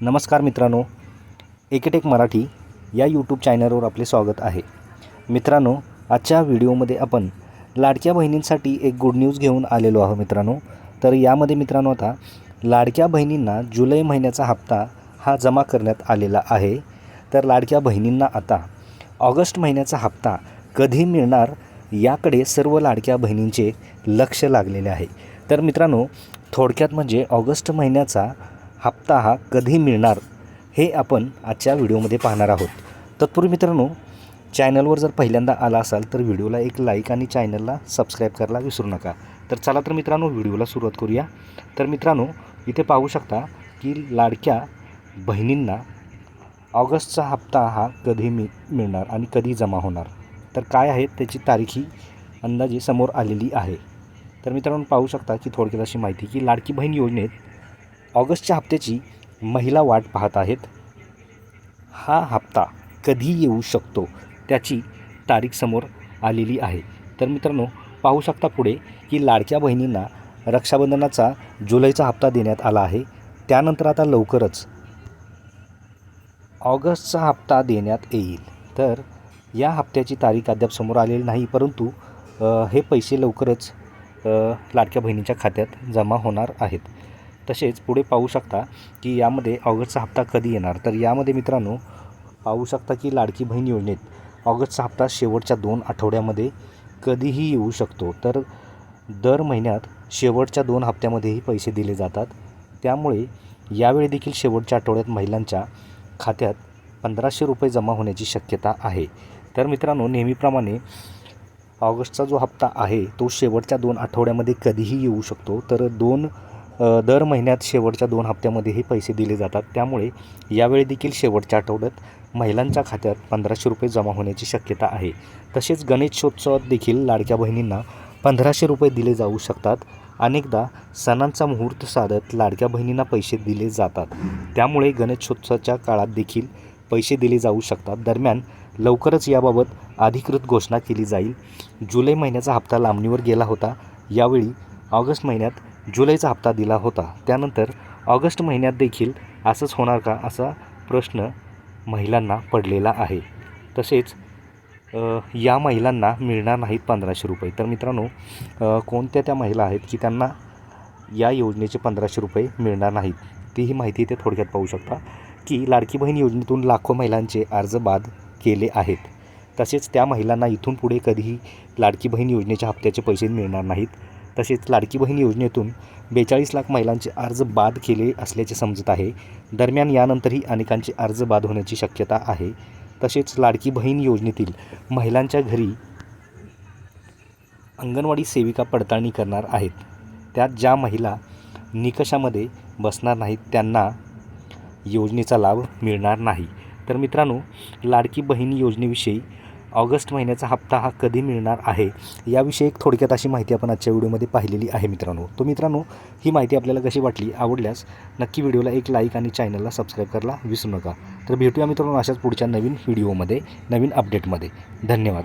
नमस्कार मित्रांनो एकेटेक मराठी या यूट्यूब चॅनलवर आपले स्वागत आहे. मित्रांनो आजच्या व्हिडिओमध्ये आपण लाडक्या बहिणींसाठी एक गुड न्यूज घेऊन आलेलो आहोत मित्रांनो. तर यामध्ये मित्रांनो आता लाडक्या बहिणींना जुलै महिन्याचा हप्ता हा जमा करण्यात आलेला आहे. तर लाडक्या बहिणींना आता ऑगस्ट महिन्याचा हप्ता कधी मिळणार याकडे सर्व लाडक्या बहिणींचे लक्ष लागलेले आहे. तर मित्रांनो थोडक्यात म्हणजे ऑगस्ट महिन्याचा हप्ता हा कधी मिळणार हे आपण आजच्या व्हिडिओमध्ये पाहणार आहोत. तत्पूर्वी मित्रांनो चॅनलवर जर पहिल्यांदा आला असाल तर व्हिडिओला एक लाईक आणि चॅनलला सबस्क्राईब करायला विसरू नका. तर चला तर मित्रांनो व्हिडिओला सुरुवात करूया. तर मित्रांनो इथे पाहू शकता की लाडक्या बहिणींना ऑगस्टचा हप्ता हा कधी मि मिळणार आणि कधी जमा होणार? तर काय आहे त्याची तारीख ही अंदाजे समोर आलेली आहे. तर मित्रांनो पाहू शकता की थोडक्यात अशी माहिती की लाडकी बहीण योजनेत ऑगस्टच्या हप्त्याची महिला वाट पाहत आहेत. हा हप्ता कधी येऊ शकतो त्याची तारीख समोर आलेली आहे. तर मित्रांनो पाहू शकता पुढे की लाडक्या बहिणींना रक्षाबंधनाचा जुलैचा हप्ता देण्यात आला आहे. त्यानंतर आता लवकरच ऑगस्टचा हप्ता देण्यात येईल. तर या हप्त्याची तारीख अद्याप समोर आलेली नाही परंतु हे पैसे लवकरच लाडक्या बहिणीच्या खात्यात जमा होणार आहेत. तसेच पुढे पाहू शकता की यामध्ये ऑगस्टचा हप्ता कधी येणार? तर यामध्ये मित्रांनो पाहू शकता की लाडकी बहीण योजनेत ऑगस्टचा हप्ता शेवटच्या दोन आठवड्यामध्ये कधीही येऊ शकतो. तर दर महिन्यात शेवटच्या दोन हप्त्यामध्येही पैसे दिले जातात. त्यामुळे यावेळी देखील शेवटच्या आठवड्यात महिलांच्या खात्यात पंधराशे रुपये जमा होण्याची शक्यता आहे. तर मित्रांनो नेहमीप्रमाणे ऑगस्टचा जो हप्ता आहे तो शेवटच्या दोन आठवड्यामध्ये कधीही येऊ शकतो. तर दोन दर महिन्यात शेवटच्या दोन हप्त्यामध्येही पैसे दिले जातात. त्यामुळे यावेळी देखील शेवटच्या आठवड्यात महिलांच्या खात्यात पंधराशे रुपये जमा होण्याची शक्यता आहे. तसेच गणेशोत्सवात देखील लाडक्या बहिणींना पंधराशे रुपये दिले जाऊ शकतात. अनेकदा सणांचा मुहूर्त साधत लाडक्या बहिणींना पैसे दिले जातात. त्यामुळे गणेशोत्सवाच्या काळात देखील पैसे दिले जाऊ शकतात. दरम्यान लवकरच याबाबत अधिकृत घोषणा केली जाईल. जुलै महिन्याचा हप्ता लांबणीवर गेला होता. यावेळी ऑगस्ट महिन्यात जुलैचा हप्ता दिला होता. त्यानंतर ऑगस्ट महिन्यात देखील असंच होणार का असा प्रश्न महिलांना पडलेला आहे. तसेच या महिलांना मिळणार नाहीत पंधराशे रुपये. तर मित्रांनो कोणत्या त्या महिला आहेत की त्यांना या योजनेचे पंधराशे रुपये मिळणार नाहीत? तीही माहिती ते थोडक्यात पाहू शकता की लाडकी बहीण योजनेतून लाखो महिलांचे अर्ज बाद केले आहेत. तसेच त्या महिलांना इथून पुढे कधीही लाडकी बहीण योजनेच्या हप्त्याचे पैसे मिळणार नाहीत. तसेच लाडकी बहीण योजनेतून बेचाळीस लाख महिलांचे अर्ज बाद केले असल्याचे समजत आहे. दरम्यान यानंतरही अनेकांचे अर्ज बाद होण्याची शक्यता आहे. तसेच लाडकी बहीण योजनेतील महिलांच्या घरी अंगणवाडी सेविका पडताळणी करणार आहेत. त्यात ज्या महिला निकषामध्ये बसणार नाहीत त्यांना योजनेचा लाभ मिळणार नाही. तर मित्रांनो लाडकी बहीण योजनेविषयी ऑगस्ट महिन्याचा हप्ता हा कधी मिळणार आहे? याविषयी एक थोडक्यात अशी माहिती आपण आजच्या व्हिडिओमध्ये पाहिलेली आहे मित्रांनो. तो मित्रांनो ही माहिती आपल्याला कशी वाटली आवडल्यास नक्की व्हिडिओला एक लाईक आणि चॅनलला सबस्क्राईब करायला विसरू नका. तर भेटूया मित्रांनो अशाच पुढच्या नवीन व्हिडिओमध्ये नवीन अपडेटमध्ये. धन्यवाद.